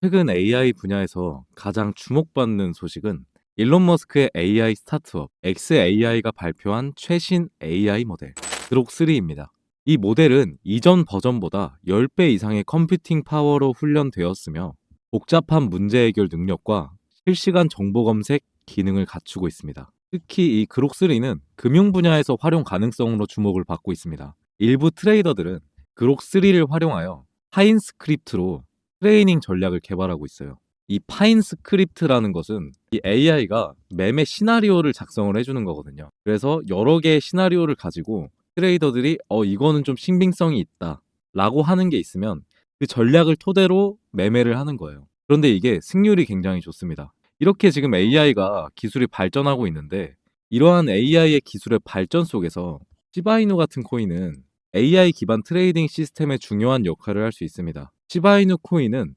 최근 AI 분야에서 가장 주목받는 소식은 일론 머스크의 AI 스타트업 XAI가 발표한 최신 AI 모델 그록3입니다. 이 모델은 이전 버전보다 10배 이상의 컴퓨팅 파워로 훈련되었으며 복잡한 문제 해결 능력과 실시간 정보 검색 기능을 갖추고 있습니다. 특히 이 그록3는 금융 분야에서 활용 가능성으로 주목을 받고 있습니다. 일부 트레이더들은 그록3를 활용하여 파인 스크립트로 트레이닝 전략을 개발하고 있어요. 이 파인 스크립트라는 것은 이 AI가 매매 시나리오를 작성을 해주는 거거든요. 그래서 여러 개의 시나리오를 가지고 트레이더들이 어 이거는 좀 신빙성이 있다 라고 하는 게 있으면 그 전략을 토대로 매매를 하는 거예요. 그런데 이게 승률이 굉장히 좋습니다. 이렇게 지금 AI가 기술이 발전하고 있는데 이러한 AI의 기술의 발전 속에서 시바이누 같은 코인은 AI 기반 트레이딩 시스템의 중요한 역할을 할 수 있습니다. 시바이누 코인은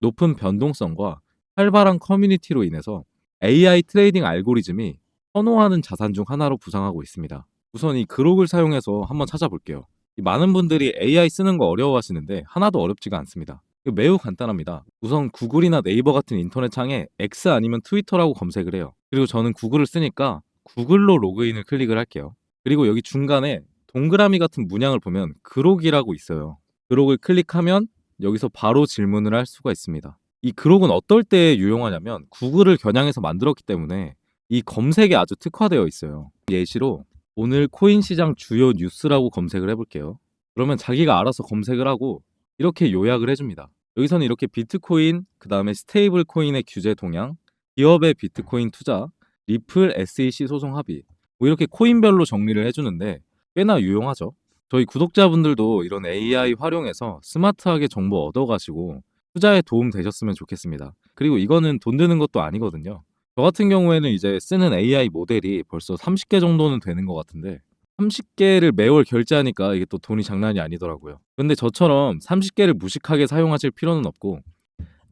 높은 변동성과 활발한 커뮤니티로 인해서 AI 트레이딩 알고리즘이 선호하는 자산 중 하나로 부상하고 있습니다. 우선 이 그록을 사용해서 한번 찾아볼게요. 이 많은 분들이 AI 쓰는 거 어려워하시는데 하나도 어렵지가 않습니다. 매우 간단합니다. 우선 구글이나 네이버 같은 인터넷 창에 X 아니면 트위터라고 검색을 해요. 그리고 저는 구글을 쓰니까 구글로 로그인을 클릭을 할게요. 그리고 여기 중간에 동그라미 같은 문양을 보면 그록이라고 있어요. 그록을 클릭하면 여기서 바로 질문을 할 수가 있습니다. 이 그록은 어떨 때 유용하냐면 구글을 겨냥해서 만들었기 때문에 이 검색에 아주 특화되어 있어요. 예시로 오늘 코인 시장 주요 뉴스라고 검색을 해볼게요. 그러면 자기가 알아서 검색을 하고 이렇게 요약을 해줍니다. 여기서는 이렇게 비트코인, 그 다음에 스테이블 코인의 규제 동향, 기업의 비트코인 투자, 리플 SEC 소송 합의, 뭐 이렇게 코인별로 정리를 해주는데 꽤나 유용하죠. 저희 구독자분들도 이런 AI 활용해서 스마트하게 정보 얻어가시고 투자에 도움 되셨으면 좋겠습니다. 그리고 이거는 돈 드는 것도 아니거든요. 저 같은 경우에는 이제 쓰는 AI 모델이 벌써 30개 정도는 되는 것 같은데 30개를 매월 결제하니까 이게 또 돈이 장난이 아니더라고요. 근데 저처럼 30개를 무식하게 사용하실 필요는 없고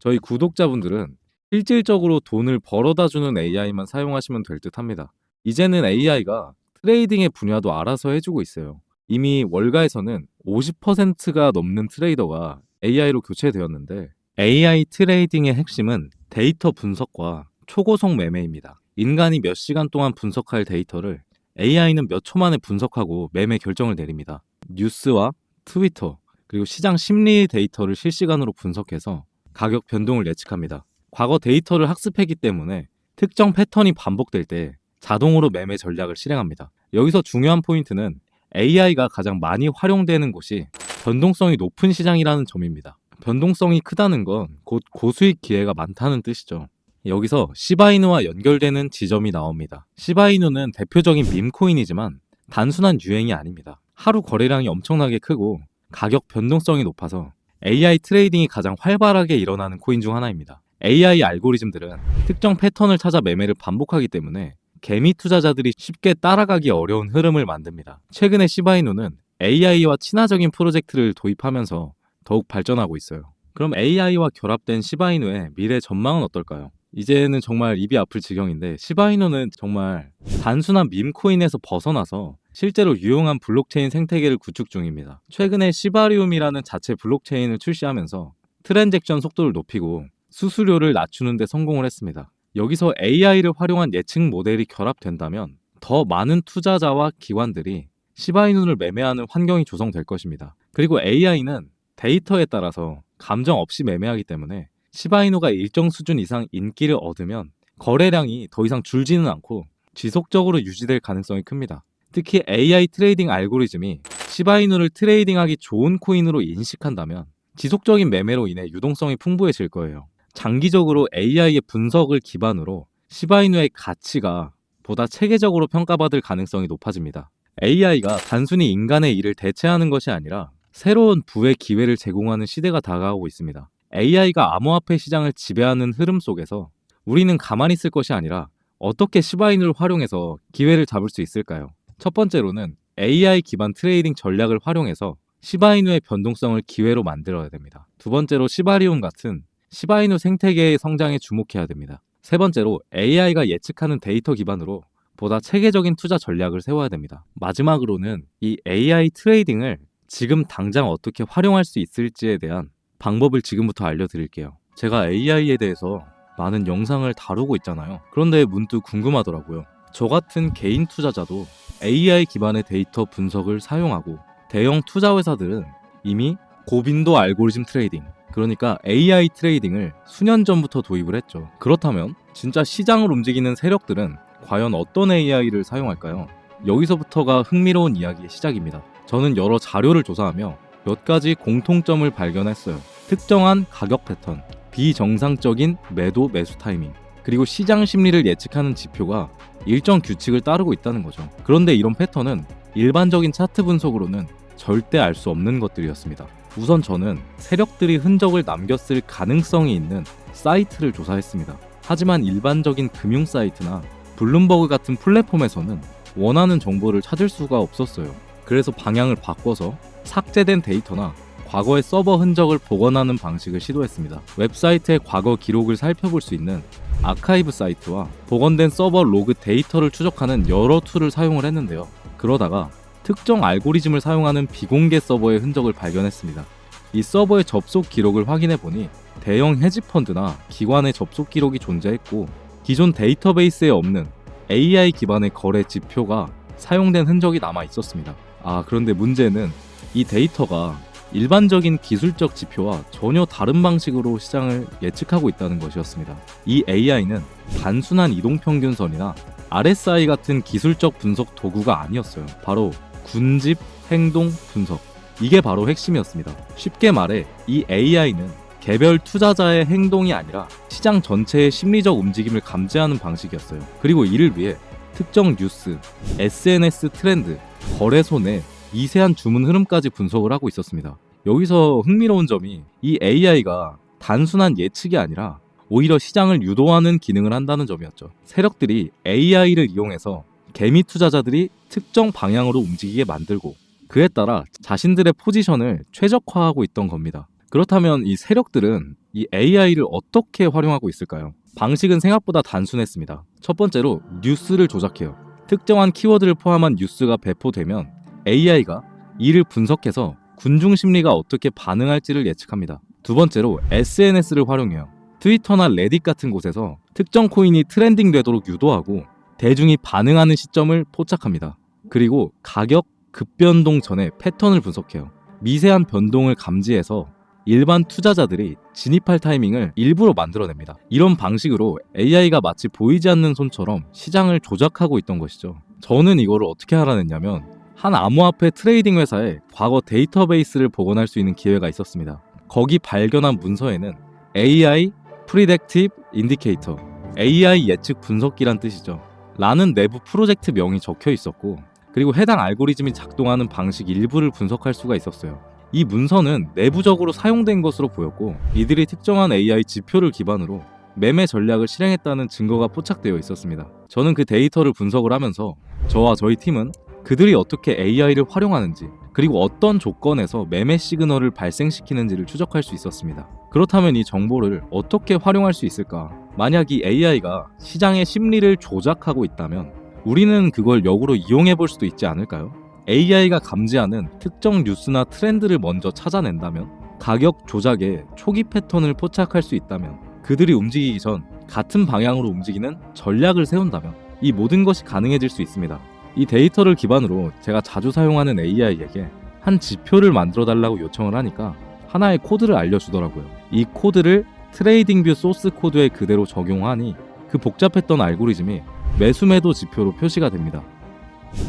저희 구독자분들은 실질적으로 돈을 벌어다 주는 AI만 사용하시면 될 듯 합니다. 이제는 AI가 트레이딩의 분야도 알아서 해주고 있어요. 이미 월가에서는 50%가 넘는 트레이더가 AI로 교체되었는데 AI 트레이딩의 핵심은 데이터 분석과 초고속 매매입니다. 인간이 몇 시간 동안 분석할 데이터를 AI는 몇 초 만에 분석하고 매매 결정을 내립니다. 뉴스와 트위터, 그리고 시장 심리 데이터를 실시간으로 분석해서 가격 변동을 예측합니다. 과거 데이터를 학습했기 때문에 특정 패턴이 반복될 때 자동으로 매매 전략을 실행합니다. 여기서 중요한 포인트는 AI가 가장 많이 활용되는 곳이 변동성이 높은 시장이라는 점입니다. 변동성이 크다는 건 곧 고수익 기회가 많다는 뜻이죠. 여기서 시바이누와 연결되는 지점이 나옵니다. 시바이누는 대표적인 밈코인이지만 단순한 유행이 아닙니다. 하루 거래량이 엄청나게 크고 가격 변동성이 높아서 AI 트레이딩이 가장 활발하게 일어나는 코인 중 하나입니다. AI 알고리즘들은 특정 패턴을 찾아 매매를 반복하기 때문에 개미 투자자들이 쉽게 따라가기 어려운 흐름을 만듭니다. 최근에 시바이누는 AI와 친화적인 프로젝트를 도입하면서 더욱 발전하고 있어요. 그럼 AI와 결합된 시바이누의 미래 전망은 어떨까요? 이제는 정말 입이 아플 지경인데 시바이누는 정말 단순한 밈코인에서 벗어나서 실제로 유용한 블록체인 생태계를 구축 중입니다. 최근에 시바리움이라는 자체 블록체인을 출시하면서 트랜잭션 속도를 높이고 수수료를 낮추는 데 성공을 했습니다. 여기서 AI를 활용한 예측 모델이 결합된다면 더 많은 투자자와 기관들이 시바이누를 매매하는 환경이 조성될 것입니다. 그리고 AI는 데이터에 따라서 감정 없이 매매하기 때문에 시바이누가 일정 수준 이상 인기를 얻으면 거래량이 더 이상 줄지는 않고 지속적으로 유지될 가능성이 큽니다. 특히 AI 트레이딩 알고리즘이 시바이누를 트레이딩하기 좋은 코인으로 인식한다면 지속적인 매매로 인해 유동성이 풍부해질 거예요. 장기적으로 AI의 분석을 기반으로 시바이누의 가치가 보다 체계적으로 평가받을 가능성이 높아집니다. AI가 단순히 인간의 일을 대체하는 것이 아니라 새로운 부의 기회를 제공하는 시대가 다가오고 있습니다. AI가 암호화폐 시장을 지배하는 흐름 속에서 우리는 가만히 있을 것이 아니라 어떻게 시바인을 활용해서 기회를 잡을 수 있을까요? 첫 번째로는 AI 기반 트레이딩 전략을 활용해서 시바이누의 변동성을 기회로 만들어야 됩니다. 두 번째로 시바리움 같은 시바이누 생태계의 성장에 주목해야 됩니다. 세 번째로 AI가 예측하는 데이터 기반으로 보다 체계적인 투자 전략을 세워야 됩니다. 마지막으로는 이 AI 트레이딩을 지금 당장 어떻게 활용할 수 있을지에 대한 방법을 지금부터 알려드릴게요. 제가 AI에 대해서 많은 영상을 다루고 있잖아요. 그런데 문득 궁금하더라고요. 저 같은 개인 투자자도 AI 기반의 데이터 분석을 사용하고 대형 투자 회사들은 이미 고빈도 알고리즘 트레이딩, 그러니까 AI 트레이딩을 수년 전부터 도입을 했죠. 그렇다면 진짜 시장을 움직이는 세력들은 과연 어떤 AI를 사용할까요? 여기서부터가 흥미로운 이야기의 시작입니다. 저는 여러 자료를 조사하며 몇 가지 공통점을 발견했어요. 특정한 가격 패턴, 비정상적인 매도 매수 타이밍, 그리고 시장 심리를 예측하는 지표가 일정 규칙을 따르고 있다는 거죠. 그런데 이런 패턴은 일반적인 차트 분석으로는 절대 알 수 없는 것들이었습니다. 우선 저는 세력들이 흔적을 남겼을 가능성이 있는 사이트를 조사했습니다. 하지만 일반적인 금융 사이트나 블룸버그 같은 플랫폼에서는 원하는 정보를 찾을 수가 없었어요. 그래서 방향을 바꿔서 삭제된 데이터나 과거의 서버 흔적을 복원하는 방식을 시도했습니다. 웹사이트의 과거 기록을 살펴볼 수 있는 아카이브 사이트와 복원된 서버 로그 데이터를 추적하는 여러 툴을 사용을 했는데요. 그러다가 특정 알고리즘을 사용하는 비공개 서버의 흔적을 발견했습니다. 이 서버의 접속 기록을 확인해 보니 대형 헤지펀드나 기관의 접속 기록이 존재했고 기존 데이터베이스에 없는 AI 기반의 거래 지표가 사용된 흔적이 남아 있었습니다. 아, 그런데 문제는 이 데이터가 일반적인 기술적 지표와 전혀 다른 방식으로 시장을 예측하고 있다는 것이었습니다. 이 AI는 단순한 이동평균선이나 RSI 같은 기술적 분석 도구가 아니었어요. 바로 군집 행동 분석. 이게 바로 핵심이었습니다. 쉽게 말해 이 AI는 개별 투자자의 행동이 아니라 시장 전체의 심리적 움직임을 감지하는 방식이었어요. 그리고 이를 위해 특정 뉴스, SNS 트렌드, 거래소 내 미세한 주문 흐름까지 분석을 하고 있었습니다. 여기서 흥미로운 점이 이 AI가 단순한 예측이 아니라 오히려 시장을 유도하는 기능을 한다는 점이었죠. 세력들이 AI를 이용해서 개미 투자자들이 특정 방향으로 움직이게 만들고 그에 따라 자신들의 포지션을 최적화하고 있던 겁니다. 그렇다면 이 세력들은 이 AI를 어떻게 활용하고 있을까요? 방식은 생각보다 단순했습니다. 첫 번째로 뉴스를 조작해요. 특정한 키워드를 포함한 뉴스가 배포되면 AI가 이를 분석해서 군중 심리가 어떻게 반응할지를 예측합니다. 두 번째로 SNS를 활용해요. 트위터나 레딧 같은 곳에서 특정 코인이 트렌딩 되도록 유도하고 대중이 반응하는 시점을 포착합니다. 그리고 가격 급변동 전에 패턴을 분석해요. 미세한 변동을 감지해서 일반 투자자들이 진입할 타이밍을 일부러 만들어냅니다. 이런 방식으로 AI가 마치 보이지 않는 손처럼 시장을 조작하고 있던 것이죠. 저는 이거를 어떻게 알아냈냐면 한 암호화폐 트레이딩 회사에 과거 데이터베이스를 복원할 수 있는 기회가 있었습니다. 거기 발견한 문서에는 AI Predictive Indicator, AI 예측 분석기란 뜻이죠. 라는 내부 프로젝트 명이 적혀 있었고, 그리고 해당 알고리즘이 작동하는 방식 일부를 분석할 수가 있었어요. 이 문서는 내부적으로 사용된 것으로 보였고, 이들이 특정한 AI 지표를 기반으로 매매 전략을 실행했다는 증거가 포착되어 있었습니다. 저는 그 데이터를 분석을 하면서 저와 저희 팀은 그들이 어떻게 AI를 활용하는지 그리고 어떤 조건에서 매매 시그널을 발생시키는지를 추적할 수 있었습니다. 그렇다면 이 정보를 어떻게 활용할 수 있을까? 만약 이 AI가 시장의 심리를 조작하고 있다면 우리는 그걸 역으로 이용해 볼 수도 있지 않을까요? AI가 감지하는 특정 뉴스나 트렌드를 먼저 찾아낸다면 가격 조작의 초기 패턴을 포착할 수 있다면 그들이 움직이기 전 같은 방향으로 움직이는 전략을 세운다면 이 모든 것이 가능해질 수 있습니다. 이 데이터를 기반으로 제가 자주 사용하는 AI에게 한 지표를 만들어 달라고 요청을 하니까 하나의 코드를 알려주더라고요. 이 코드를 트레이딩뷰 소스 코드에 그대로 적용하니 그 복잡했던 알고리즘이 매수매도 지표로 표시가 됩니다.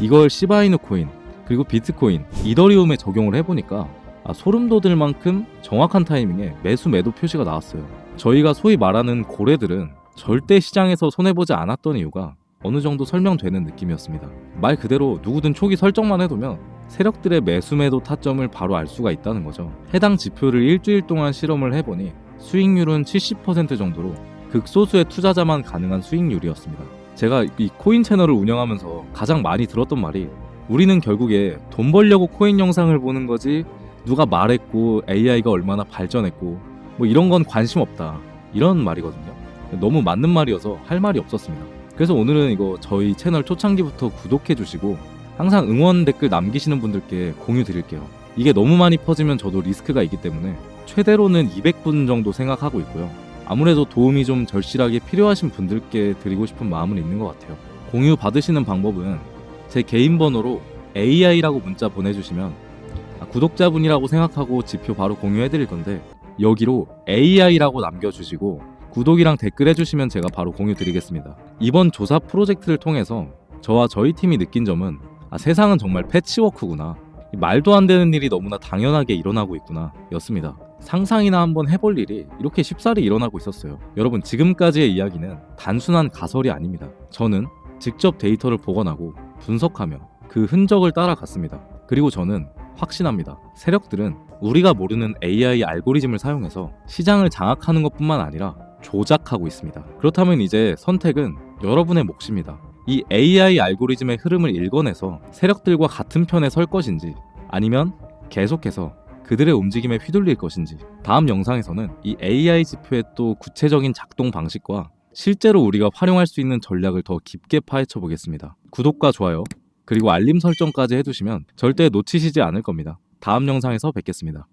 이걸 시바이누 코인, 그리고 비트코인, 이더리움에 적용을 해보니까 아, 소름 돋을 만큼 정확한 타이밍에 매수 매도 표시가 나왔어요. 저희가 소위 말하는 고래들은 절대 시장에서 손해보지 않았던 이유가 어느 정도 설명되는 느낌이었습니다. 말 그대로 누구든 초기 설정만 해두면 세력들의 매수 매도 타점을 바로 알 수가 있다는 거죠. 해당 지표를 일주일 동안 실험을 해보니 수익률은 70% 정도로 극소수의 투자자만 가능한 수익률이었습니다. 제가 이 코인 채널을 운영하면서 가장 많이 들었던 말이 우리는 결국에 돈 벌려고 코인 영상을 보는 거지 누가 말했고 AI가 얼마나 발전했고 뭐 이런 건 관심 없다 이런 말이거든요. 너무 맞는 말이어서 할 말이 없었습니다. 그래서 오늘은 이거 저희 채널 초창기부터 구독해 주시고 항상 응원 댓글 남기시는 분들께 공유 드릴게요. 이게 너무 많이 퍼지면 저도 리스크가 있기 때문에 최대로는 200분 정도 생각하고 있고요. 아무래도 도움이 좀 절실하게 필요하신 분들께 드리고 싶은 마음은 있는 것 같아요. 공유 받으시는 방법은 제 개인 번호로 AI라고 문자 보내주시면 아, 구독자분이라고 생각하고 지표 바로 공유해 드릴 건데 여기로 AI라고 남겨주시고 구독이랑 댓글 해주시면 제가 바로 공유 드리겠습니다. 이번 조사 프로젝트를 통해서 저와 저희 팀이 느낀 점은 아, 세상은 정말 패치워크구나. 이 말도 안 되는 일이 너무나 당연하게 일어나고 있구나 였습니다. 상상이나 한번 해볼 일이 이렇게 쉽사리 일어나고 있었어요. 여러분 지금까지의 이야기는 단순한 가설이 아닙니다. 저는 직접 데이터를 복원하고 분석하며 그 흔적을 따라갔습니다. 그리고 저는 확신합니다. 세력들은 우리가 모르는 AI 알고리즘을 사용해서 시장을 장악하는 것뿐만 아니라 조작하고 있습니다. 그렇다면 이제 선택은 여러분의 몫입니다. 이 AI 알고리즘의 흐름을 읽어내서 세력들과 같은 편에 설 것인지 아니면 계속해서 그들의 움직임에 휘둘릴 것인지 다음 영상에서는 이 AI 지표의 또 구체적인 작동 방식과 실제로 우리가 활용할 수 있는 전략을 더 깊게 파헤쳐 보겠습니다. 구독과 좋아요 그리고 알림 설정까지 해두시면 절대 놓치시지 않을 겁니다. 다음 영상에서 뵙겠습니다.